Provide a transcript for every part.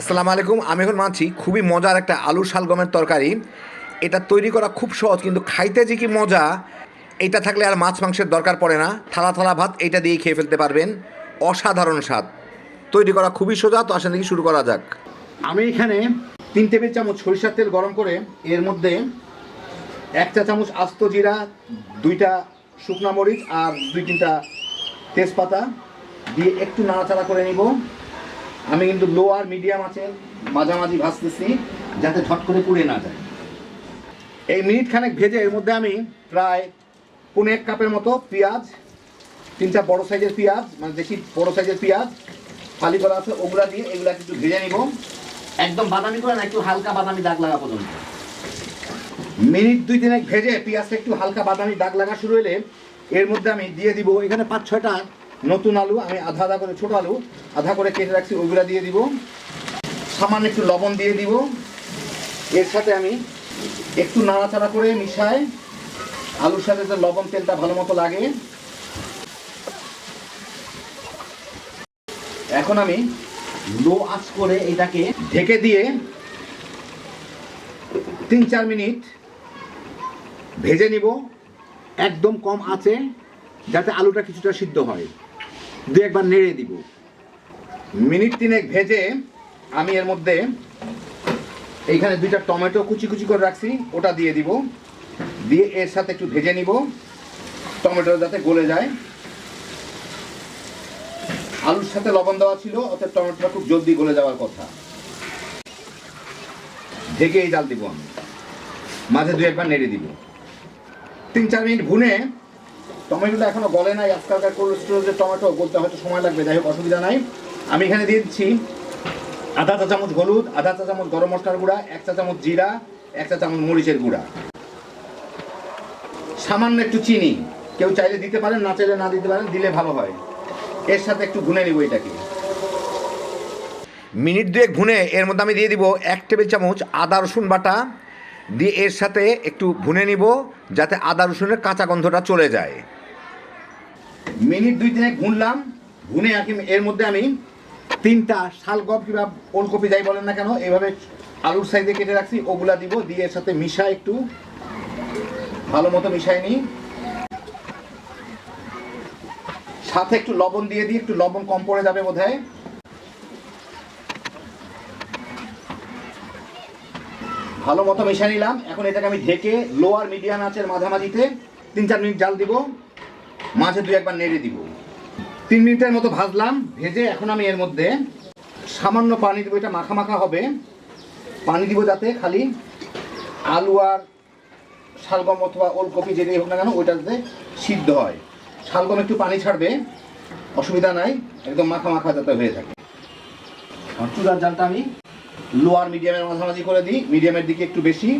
আসসালামু আলাইকুম, আমি এখন মানছি খুবই মজার একটা আলু শালগমের তরকারি। এটা তৈরি করা খুব সহজ, কিন্তু খাইতে যে কি মজা, এটা থাকলে আর মাছ মাংসের দরকার পড়ে না। থালা থালা ভাত, এটা দিয়েই খেয়ে ফেলতে পারবেন। অসাধারণ স্বাদ। তৈরি করা খুবই সোজা, তো আসেন দেখি শুরু করা যাক। আমি এখানে তিন টেবিল চামচ সরিষার তেল গরম করে এর মধ্যে এক চা চামচ আস্ত জিরা, দুইটা শুকনা মরিচ আর দুই তিনটা তেজপাতা দিয়ে একটু নাড়াচাড়া করে নিব। আমি কিন্তু লো আর মিডিয়াম আছে, মাঝামাঝি ভাজতেছি যাতে ঝট করে পুড়ে না যায়। এই মিনিট খানেক ভেজে এর মধ্যে আমি প্রায় পনেরো এক কাপের মতো পেঁয়াজ, তিন চার বড়ো সাইজের পেঁয়াজ মানে দেখি বড়ো সাইজের পেঁয়াজ, ফালি করা আছে, ওগুলা দিয়ে এগুলা একটু ভেজে নিব। একদম বাদামি করে না, একটু হালকা বাদামি দাগ লাগা পর্যন্ত। মিনিট দুই দিনে ভেজে পেঁয়াজটা একটু হালকা বাদামি দাগ লাগা শুরু হলে এর মধ্যে আমি দিয়ে দিব এখানে পাঁচ ছয়টা নতুন আলু, আমি আধা আধা করে ছোট আলু, আধা করে কেটে রাখছি, ওইগুলা দিয়ে দিব। সামান্য একটু লবণ দিয়ে দিব। এর সাথে আমি একটু নাড়াচাড়া করে মিশাই, আলুর সাথে যে লবণ তেলটা ভালো মতো লাগে। এখন আমি লো আঁচ করে এটাকে ঢেকে দিয়ে তিন চার মিনিট ভেজে নিব। একদম কম আছে যাতে আলুটা কিছুটা সিদ্ধ হয়। দু একবার নেড়ে দিব। মিনিট তিনেক ভেজে আমি এর মধ্যে এইখানে দুইটা টমেটো কুচি কুচি করে রাখছি, ওটা দিয়ে দিব। দিয়ে এর সাথে একটু ভেজে নিব। টমেটো যাতে গলে যায়। আলুর সাথে লবণ দেওয়া ছিল অর্থাৎ টমেটোটা খুব জলদি গলে যাওয়ার কথা। ঢেকে এই জাল দিব আমি। মাঝে দু একবার নেড়ে দিব। তিন চার মিনিট ভুনে টমেটোটা এখনও গলে নাই, আজকালকার কোল্ড স্টোরেজের টমেটো গলতে হয়তো সময় লাগবে, যাই হোক, অসুবিধা নাই। আমি এখানে দিয়ে দিচ্ছি আধা চা চামচ হলুদ, আধা চা চামচ গরম মশলার গুঁড়া, এক চা চামচ জিরা, এক চা চামচ মরিচের গুঁড়া। সামান্য একটু চিনি, কেউ চাইলে দিতে পারেন, না চাইলে না দিতে পারেন, দিলে ভালো হয়। এর সাথে একটু ভুনে নিব এটাকে। মিনিট দুয়েক ভুনে এর মধ্যে আমি দিয়ে দিব এক টেবিল চামচ আদা রসুন বাটা, দিয়ে এর সাথে একটু ভুনে নিব, যাতে আদা রসুনের কাঁচা গন্ধটা চলে যায়। মিনিট দুই তিনেক ভুনলাম ভুনে আকি এর মধ্যে আমি তিনটা শালগম কিংবা ওলকপি যাই বলেন না কেন এইভাবে আলুর সাইজে কেটে রাখছি, ওগুলা দিব, দিয়ে এর সাথে মিশা একটু, ভালো মতো মিশাই নিই। সাথে একটু লবণ দিয়ে দিই, একটু লবণ কম পড়ে যাবে বোধ হয় ভালো মতো মিশিয়ে নিলাম, এখন এটাকে আমি ঢেকে লোয়ার মিডিয়াম আঁচের মাঝামাঝিতে তিন চার মিনিট জাল দিব। মাঝে দুই একবার নেড়ে দিব। তিন মিনিটের মতো ভাজলাম, ভেজে এখন আমি এর মধ্যে সামান্য পানি দিব, এটা মাখা মাখা হবে। পানি দিব যাতে খালি আলু আর শালগম অথবা ওলকপি যেটাই হোক না কেন, ওইটা যাতে সিদ্ধ হয়। শালগম একটু পানি ছাড়বে, অসুবিধা নাই, একদম মাখা মাখা যাতে হয়ে থাকে। আর চুলার জালটা আমি লোয়ার মিডিয়ামের মাঝামাঝি করে দিই মিডিয়ামের দিকে একটু বেশি।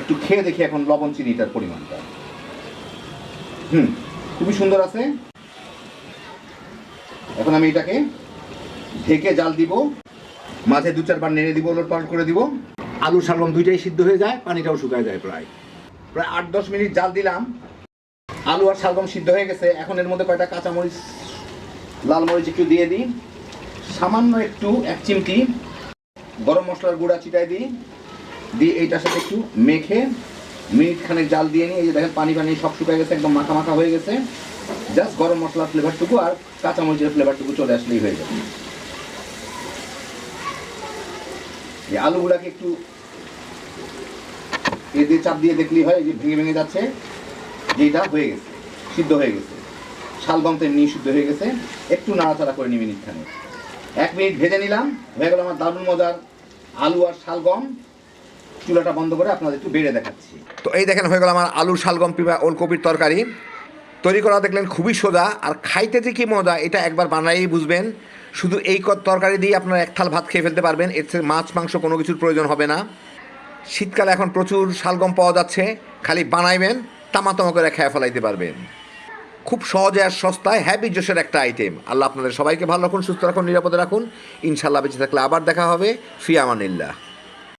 একটু খেয়ে দেখি এখন লবণ চিনিটার পরিমাণটা। হুম, খুবই সুন্দর আছে। এখন আমি এটাকে ঢেকে জাল দিব। মাঝে দু চারবার নেড়ে দিব, ওলট পালট করে দিব। আলু শালগম দুইটাই সিদ্ধ হয়ে যায়, পানিটাও শুকায় যায় প্রায়। প্রায় আট দশ মিনিট জাল দিলাম। আলু আর শালগম সিদ্ধ হয়ে গেছে। এখন এর মধ্যে কয়টা কাঁচামরিচ, লাল মরিচ একটু দিয়ে দিই। সামান্য একটু এক চিমটি গরম মশলার গুঁড়া চিটাই দিই। দিয়ে এইটার সাথে একটু মেখে মিনিট খানেক জাল দিয়ে নিই এই যে দেখেন পানি পানি সব শুকায় গেছে, একদম মাখা মাখা হয়ে গেছে। জাস্ট গরম মশলার ফ্লেভারটুকু আর কাঁচামরিচের ফ্লেভারটুকু চলে আসলেই হয়ে যাবে। এই আলুগুলাকে একটু এ দিয়ে চাপ দিয়ে দেখলেই হয় যে ভেঙে ভেঙে যাচ্ছে। যে এটা হয়ে গেছে, সিদ্ধ হয়ে গেছে। শালগম তো এমনি সিদ্ধ হয়ে গেছে। একটু নাড়াচাড়া করে নিই মিনিট খানে এক মিনিট ভেজে নিলাম, হয়ে গেল আমার দারুণ মজার আলু আর শালগম চুলাটা বন্ধ করে আপনাদের একটু বেড়ে দেখাচ্ছি। তো এই দেখেন, হয়ে গেল আমার আলু শালগম কিংবা ওলকপির তরকারি। তৈরি করা দেখলেন খুবই সোজা, আর খাইতে যে কি মজা, এটা একবার বানাই বুঝবেন। শুধু এই তরকারি দিয়ে আপনারা এক থাল ভাত খেয়ে ফেলতে পারবেন, এর থেকে মাছ, মাংস কোনো কিছুর প্রয়োজন হবে না। শীতকালে এখন প্রচুর শালগম পাওয়া যাচ্ছে, খালি বানাইবেন, তামাতামা করে খেয়ে ফেলাইতে পারবেন। খুব সহজে আর সস্তায় হ্যাপি জোশের একটা আইটেম আল্লাহ আপনাদের সবাইকে ভালো রাখুন, সুস্থ রাখুন, নিরাপদে রাখুন। ইনশাল্লাহ বেঁচে থাকলে আবার দেখা হবে। ফি আমানিল্লাহ